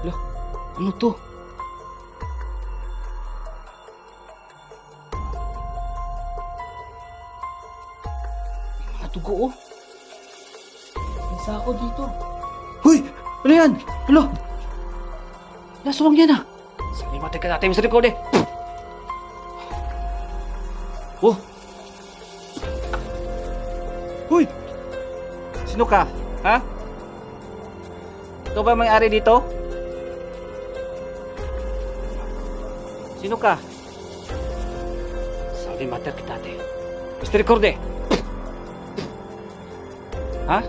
Hala, ano to? May mga dugo oh. Isa ako dito. Hoy! Ano yan? Hala! Naswang yan ah! Sabi mo, teka natin sa likod eh. Oh! Hoy! Sino ka? Ha? Ikaw ba may-ari dito? Sino ka? Sabi mater kita ate. Mr. Recorde. Ha?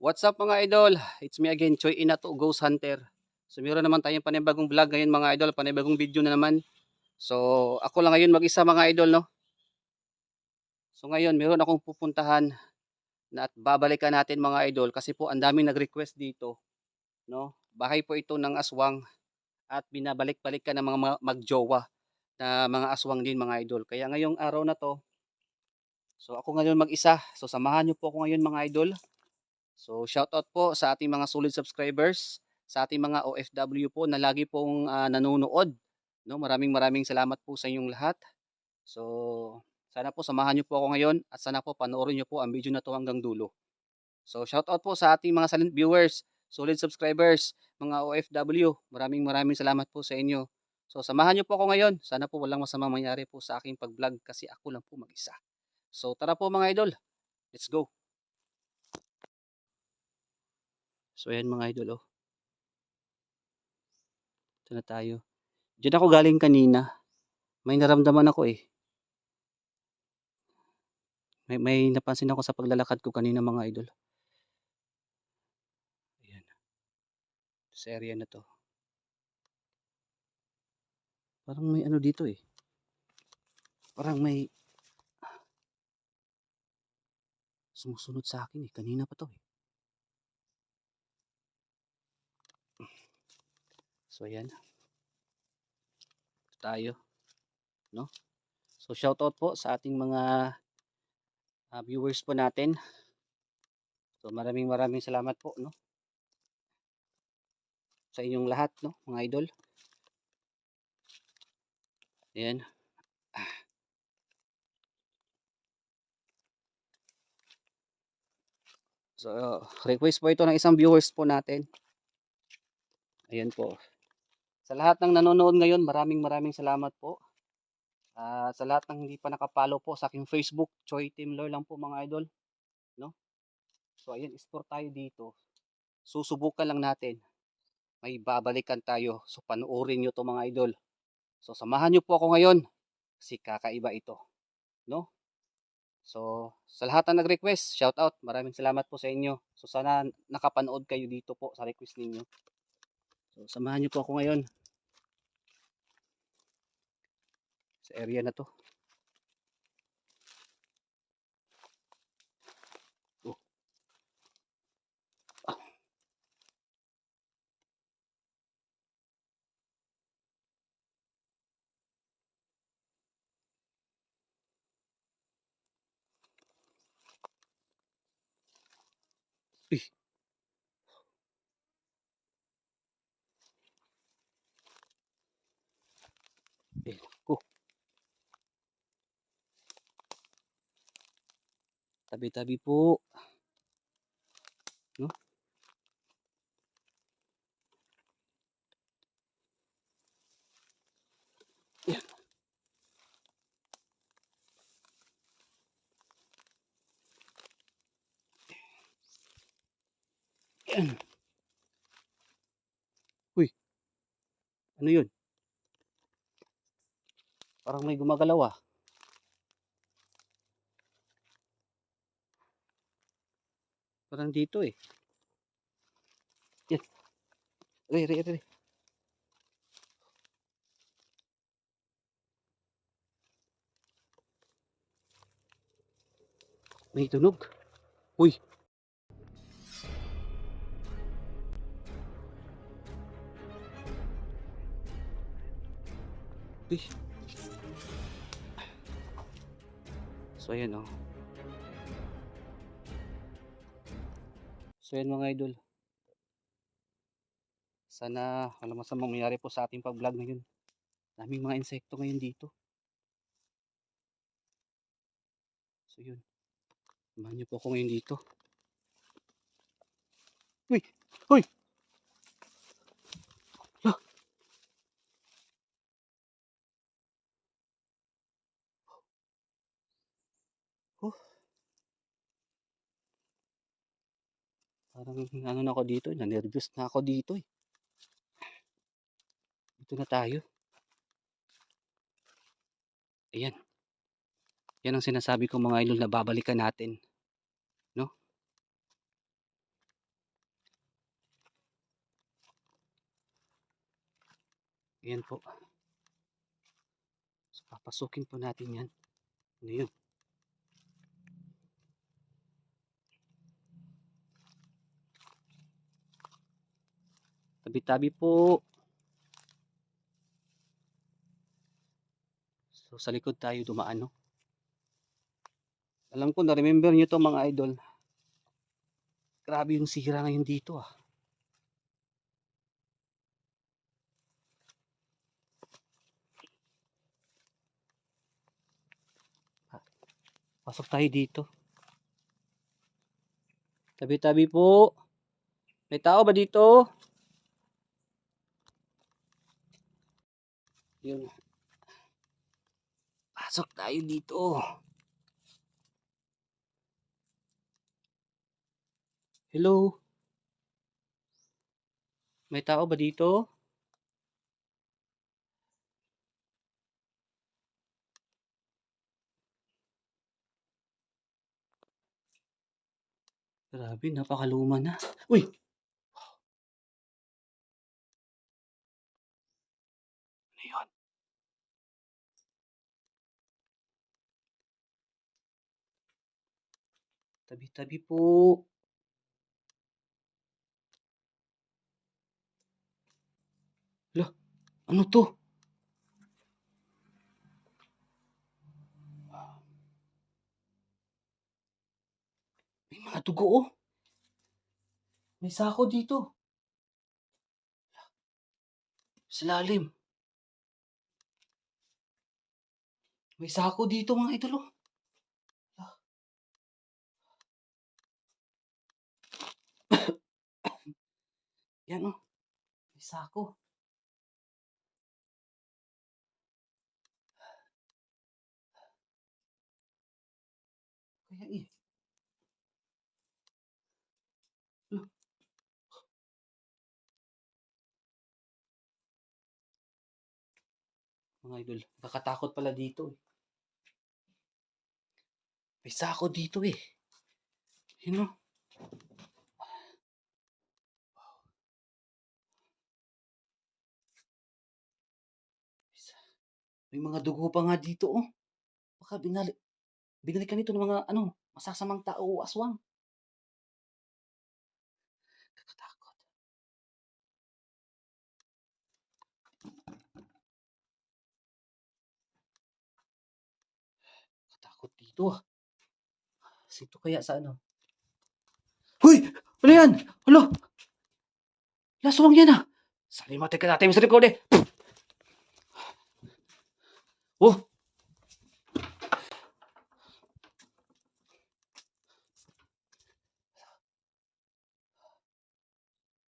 What's up mga idol? It's me again, Choi Inato, Ghost Hunter. So meron naman tayong panibagong vlog ngayon mga idol, panibagong video na naman. So ako lang ngayon mag-isa mga idol no. So ngayon meron akong pupuntahan na at babalikan natin mga idol kasi po ang daming nag-request dito no. Bahay po ito ng aswang at binabalik-balik ka ng mga ma- magjowa na mga aswang din mga idol. Kaya ngayong araw na to So ako ngayon mag-isa. So samahan niyo po ako ngayon mga idol. So shoutout po sa ating mga solid subscribers, sa ating mga OFW po na lagi pong ah, nanonood. No, maraming maraming salamat po sa inyong lahat. So sana po samahan niyo po ako ngayon at sana po panoorin niyo po ang video na to hanggang dulo. So shoutout po sa ating mga silent viewers, solid subscribers, mga OFW. Maraming maraming salamat po sa inyo. So samahan niyo po ako ngayon. Sana po walang masamang mangyari po sa aking pag-vlog kasi ako lang po mag-isa. So tara po mga idol. Let's go. So ayan mga idol oh. Ito na tayo. Diyan ako galing kanina. May naramdaman ako eh. May, may napansin ako sa paglalakad ko kanina mga idol. Ayan. Sa area na to. Parang may ano dito eh. Parang may sumusunod sa akin eh. Kanina pa to eh. So ayan. Tayo. No? So shoutout po sa ating mga ah, viewers po natin. So maraming maraming salamat po no. Sa inyong lahat no, mga idol. Ayan. So request po ito ng isang viewers po natin. Ayan po. Sa lahat ng nanonood ngayon, maraming maraming salamat po. Ah, sa lahat ng hindi pa nakapalo po sa aking Facebook, Choi Timler lang po mga idol. No? So ayan, explore tayo dito. Susubukan lang natin. May babalikan tayo. So panoorin nyo to mga idol. So samahan nyo po ako ngayon. Kasi kakaiba ito. No? So sa lahat ng nag-request, shout out. Maraming salamat po sa inyo. So sana nakapanood kayo dito po sa request ninyo. So, samahan niyo po ako ngayon. Sa area na to. Uy. Eh, ko. Tabi-tabi po. Uy. Ano yun? Parang may gumagalaw ah. Parang dito eh. Yan. Re, re, re. May tunog. Uy. So ayan oh. So yan mga idol. Sana walang masamang mangyari po sa ating pag-vlog ngayon. Daming mga insekto ngayon dito. So yun. Samahan niyo po ako ngayon dito. Uy! Uy! Parang ano na ako dito, na-nervous na ako dito eh. Dito na tayo. Ayan. Yan ang sinasabi ko mga idol na babalikan natin. No? Ayan po. So, papasukin po natin yan. Ano yun? Tabi-tabi po. So, sa likod tayo dumaan, no? Alam ko, na-remember nyo to mga idol. Grabe yung sira ngayon dito, ah. Ah, Pasok tayo dito. Tabi-tabi po. May tao ba dito? Yun. Pasok tayo dito. Hello? May tao ba dito? Grabe, napakaluma na. Uy! Tabi-tabi po. Hala, ano to? May mga dugo oh. May sako dito. Sa. May sako dito mga idol Yan oh. May. Kaya eh. Ano? Mga idol, nakakatakot pala dito eh. May sako dito eh. Yun oh. May mga dugo pa nga dito oh. Baka binali binalikan ito ng mga ano, masasamang tao o aswang. Kakatakot. Katakot dito ah. Sito kaya sa ano? Hoy! Ano yan? Alo! Laswang yan ah! Salimate ka natin likod eh! Oh!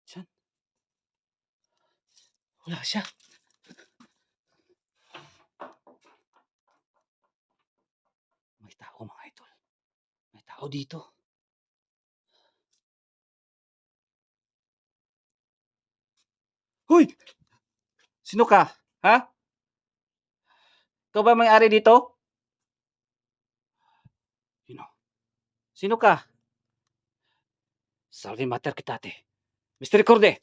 Diyan. Wala siya. May tao mga idol. May tao dito. Hoy! Sino ka? Ha? Ikaw ba may-ari dito? Sino? Sino ka? Salve mater kitate. Mr. Corde.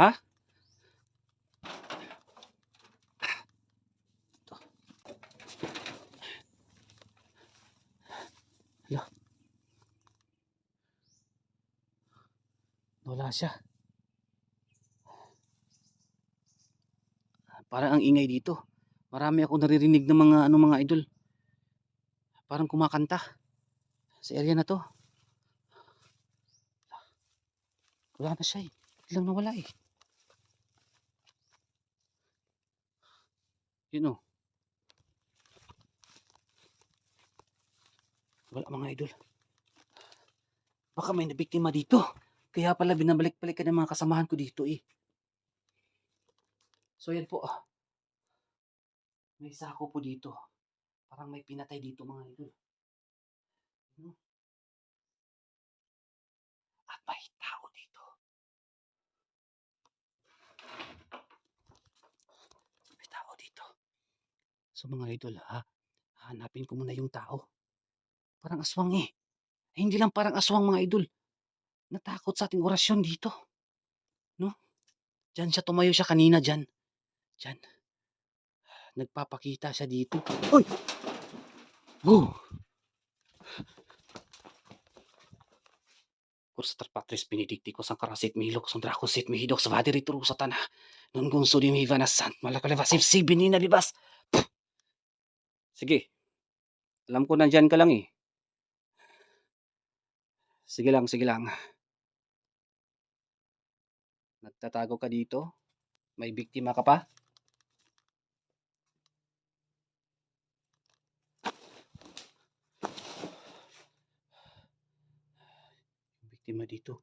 Ha? Hala. Wala siya. Parang ang ingay dito. Marami ako naririnig ng mga ano mga idol. Parang kumakanta sa area na to. Wala na siya eh. Biglang nawala eh. Yun oh. Wala mga idol. Baka may nabiktima dito. Kaya pala binabalik-balik ka ng mga kasamahan ko dito eh. So yan po. ah. May sako po dito. Parang may pinatay dito mga idol. Ano? At may tao dito. May tao dito. So mga idol ha, hanapin ko muna yung tao. Parang aswang eh. Eh, Hindi lang parang aswang mga idol. Natakot sa ating orasyon dito. No? Diyan siya tumayo siya kanina diyan. Diyan. Nagpapakita siya dito. Uy! Oh! Kursa patris benedicticos ang karasit mihilok sa dracosit mihidok sa vadi rituro sa tanah. Nun gunso di mihiva na sant malakalevasif si binina bibas. Puh! Sige. Alam ko nandyan ka lang eh. Sige lang, sige lang. Nagtatago ka dito? May biktima ka pa? Biktima dito.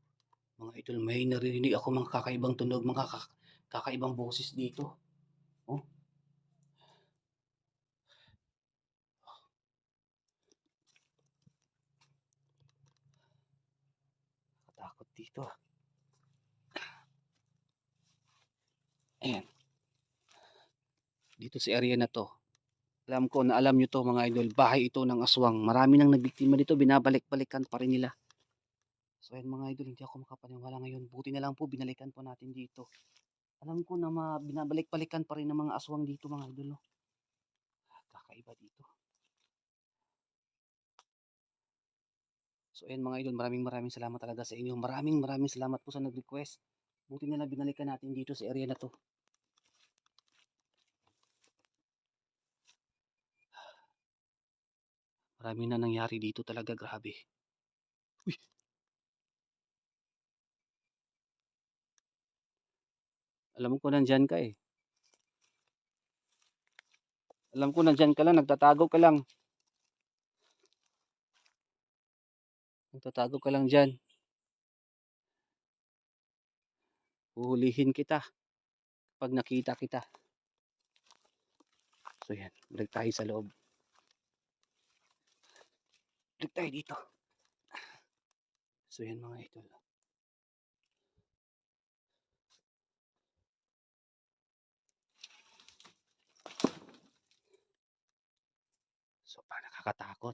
Mga idol, may naririnig ako mga kakaibang tunog, mga kak- kakaibang boses dito. Oh. Katakot dito. ah. Ayan. Dito sa area na to. Alam ko na alam nyo to mga idol. Bahay ito ng aswang. Marami nang nagbiktima dito. Binabalik-balikan pa rin nila. So ayan mga idol, hindi ako makapaniwala ngayon. Buti na lang po, binalikan po natin dito. Alam ko na ma, binabalik-balikan pa rin ng mga aswang dito mga idol. No? Kakaiba dito. So ayan mga idol, maraming maraming salamat talaga sa inyo. Maraming maraming salamat po sa nag-request. Buti na lang binalikan natin dito sa area na to. Marami na nangyari dito talaga, grabe. Uy. Alam ko nandyan ka eh. Alam ko nandyan ka lang, nagtatago ka lang. Nagtatago ka lang dyan. Uhulihin kita. Pag nakita kita. So yan, balik tayo sa loob. Balik tayo dito. So yan mga idol. So pa nakakatakot.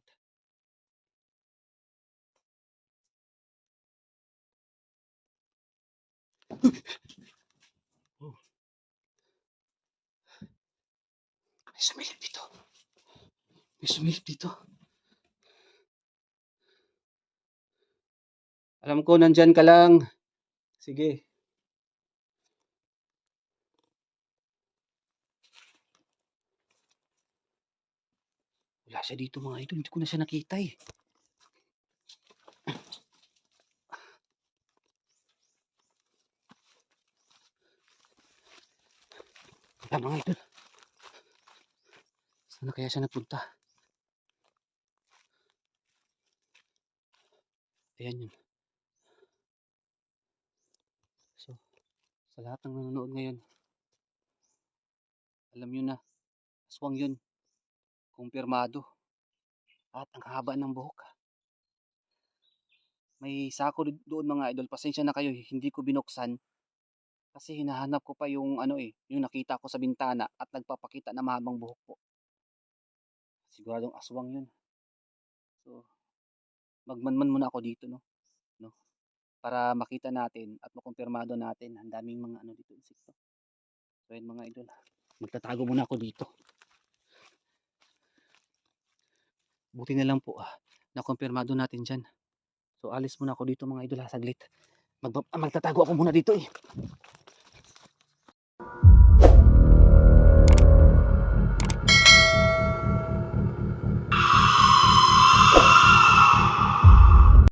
Oh. May sumilip dito. May sumilip dito. Alam ko nandyan ka lang. Sige. Wala siya dito mga idol. Hindi ko na siya nakita eh. Wala mga idol. Saan na kaya siya nagpunta? Ayan yun. So, sa lahat ng nanonood ngayon, alam nyo na, aswang yun. Kumpirmado. At ang haba ng buhok. May sako doon mga idol. Pasensya na kayo, hindi ko binuksan. Kasi hinahanap ko pa yung ano eh, yung nakita ko sa bintana at nagpapakita na mahabang buhok po. Siguradong aswang yun. So, magmanman muna ako dito, no? no? Para makita natin at makumpirmado natin ang daming mga ano dito, insekto. So, yun mga idol. Magtatago muna ako dito. Buti na lang po, ah, nakumpirmado natin dyan. So, alis muna ako dito mga idol, ha, saglit. Mag magtatago ako muna dito, eh.